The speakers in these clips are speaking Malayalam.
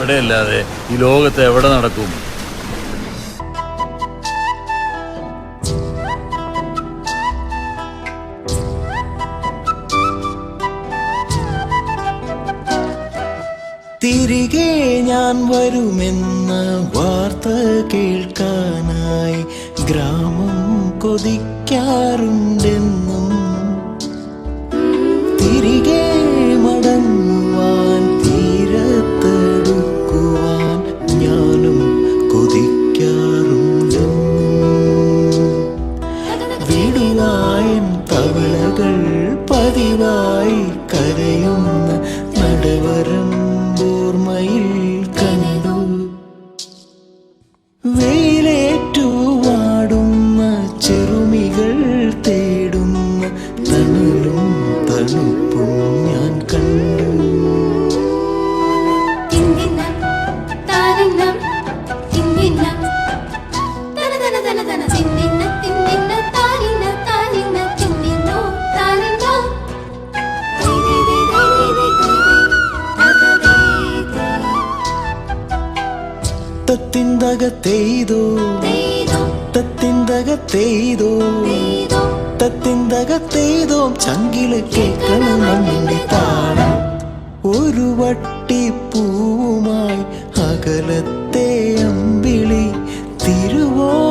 ഇവിടെയല്ലാതെ ഈ ലോകത്ത് എവിടെ നടക്കും? തിരികെ ഞാൻ വരുമെന്ന വാർത്ത കേൾക്കാനായി ഗ്രാമം കൊതിക്കാറുണ്ടെന്ന് തത്തിന്തകത്തെയ്തു. തത്തിന്തകത്തെയ്തു. തത്തിന്തകത്തെയ്തോം. ചങ്കിൽ കേൾക്കണം നമ്മിന്റെ താളം. ഒരു വട്ടിപ്പൂവുമായി അകലത്തെ അമ്പിളി തിരുവോ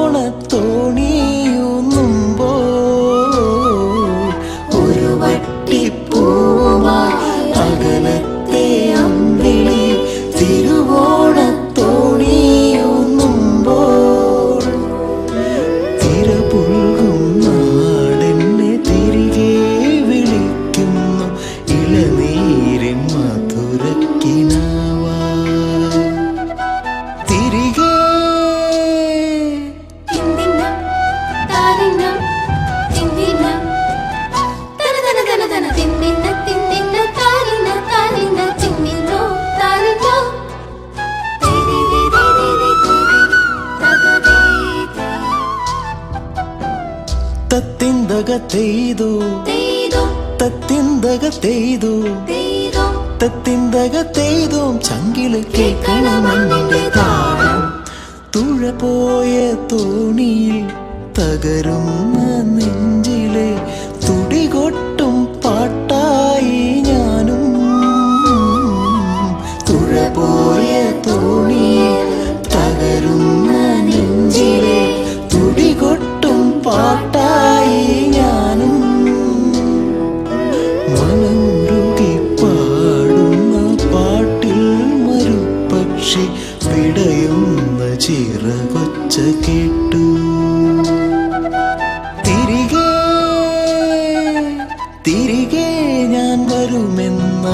തത്തിന്തകത്തെയ്തു തത്തിന്തകത്തെയ്തു തത്തിന്തകത്തെയ്തും ചങ്കിൽ കേൾക്കണമെന്നിന്റെ താളം. തുഴ പോയ തോണിയിൽ തകരുന്ന നിന്നെ ഒച്ച കേട്ടു. തിരികെ തിരികെ ഞാൻ വരുമെന്ന